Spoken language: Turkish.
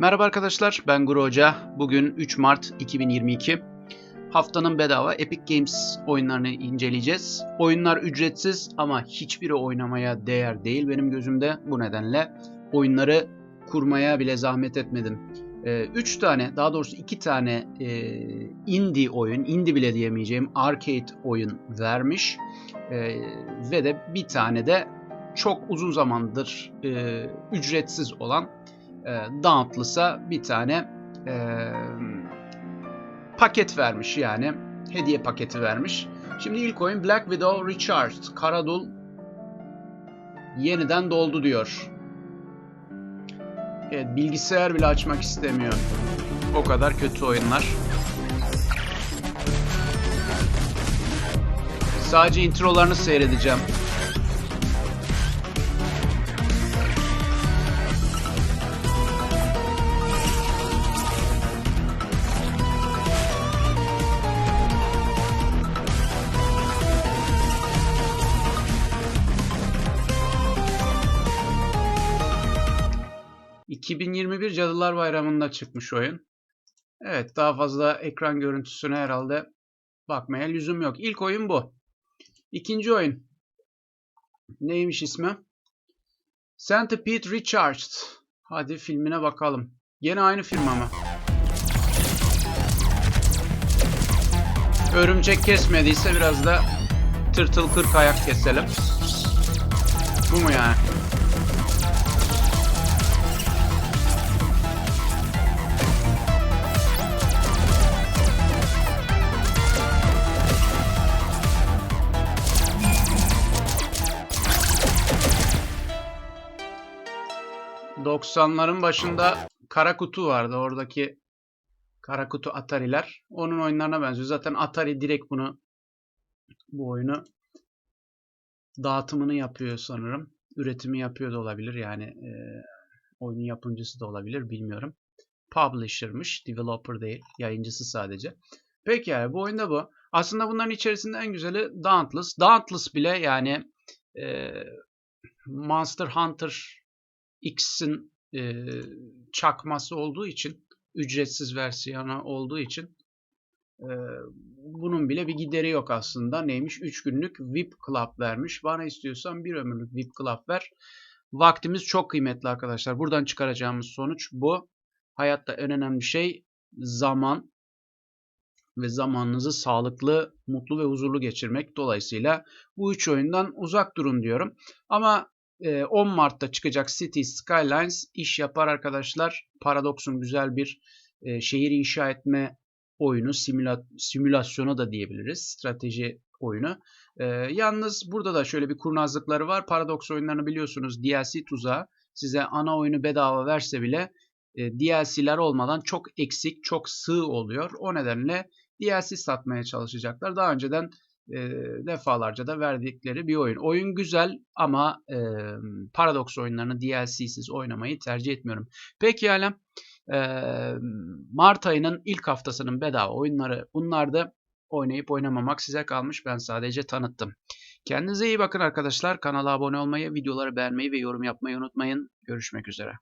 Merhaba arkadaşlar, ben Guru Hoca. Bugün 3 Mart 2022. Haftanın bedava Epic Games oyunlarını inceleyeceğiz. Oyunlar ücretsiz ama hiçbiri oynamaya değer değil benim gözümde. Bu nedenle oyunları kurmaya bile zahmet etmedim. 3 tane, daha doğrusu 2 tane e, indie oyun, indie bile diyemeyeceğim arcade oyun vermiş. E, ve de bir tane de çok uzun zamandır e, ücretsiz olan e, Dauntless'a bir tane e, paket vermiş yani. Hediye paketi vermiş. Şimdi ilk oyun Black Widow Recharged. Karadul yeniden doldu diyor. Evet bilgisayar bile açmak istemiyor. O kadar kötü oyunlar. Sadece introlarını seyredeceğim. ...2021 Cadılar Bayramı'nda çıkmış oyun. Evet daha fazla ekran görüntüsüne herhalde bakmaya lüzum yok. İlk oyun bu. İkinci oyun. Neymiş ismi? Centipede Recharged. Hadi filmine bakalım. Yine aynı film ama. Örümcek kesmediyse biraz da tırtıl kırk ayak keselim. Bu mu yani? ...90'ların başında kara kutu vardı. Oradaki kara kutu Atari'ler. Onun oyunlarına benziyor. Zaten Atari direkt bunu... ...bu oyunu... ...dağıtımını yapıyor sanırım. Üretimi yapıyor da olabilir. Yani... E, oyunun yapımcısı da olabilir. Bilmiyorum. Publisher'mış. Developer değil. Yayıncısı sadece. Peki yani bu oyunda bu. Aslında bunların içerisinde en güzeli Dauntless. Dauntless bile yani... E, Monster Hunter X'in e, çakması olduğu için ücretsiz versiyonu olduğu için e, bunun bile bir gideri yok aslında. Neymiş? 3 günlük VIP Club vermiş. Bana istiyorsan bir ömürlük VIP Club ver. Vaktimiz çok kıymetli arkadaşlar. Buradan çıkaracağımız sonuç bu. Hayatta en önemli şey zaman ve zamanınızı sağlıklı, mutlu ve huzurlu geçirmek. Dolayısıyla bu üç oyundan uzak durun diyorum. Ama 10 Mart'ta çıkacak City Skylines iş yapar arkadaşlar. Paradox'un güzel bir şehir inşa etme oyunu, simüla simülasyonu da diyebiliriz. Strateji oyunu. yalnız burada da şöyle bir kurnazlıkları var. Paradox oyunlarını biliyorsunuz DLC tuzağı. Size ana oyunu bedava verse bile DLC'ler olmadan çok eksik, çok sığ oluyor. O nedenle DLC satmaya çalışacaklar. Daha önceden e, defalarca da verdikleri bir oyun. Oyun güzel ama e, Paradox oyunlarını DLC'siz oynamayı tercih etmiyorum. Peki hala e, Mart ayının ilk haftasının bedava oyunları bunlar da oynayıp oynamamak size kalmış. Ben sadece tanıttım. Kendinize iyi bakın arkadaşlar. Kanala abone olmayı, videoları beğenmeyi ve yorum yapmayı unutmayın. Görüşmek üzere.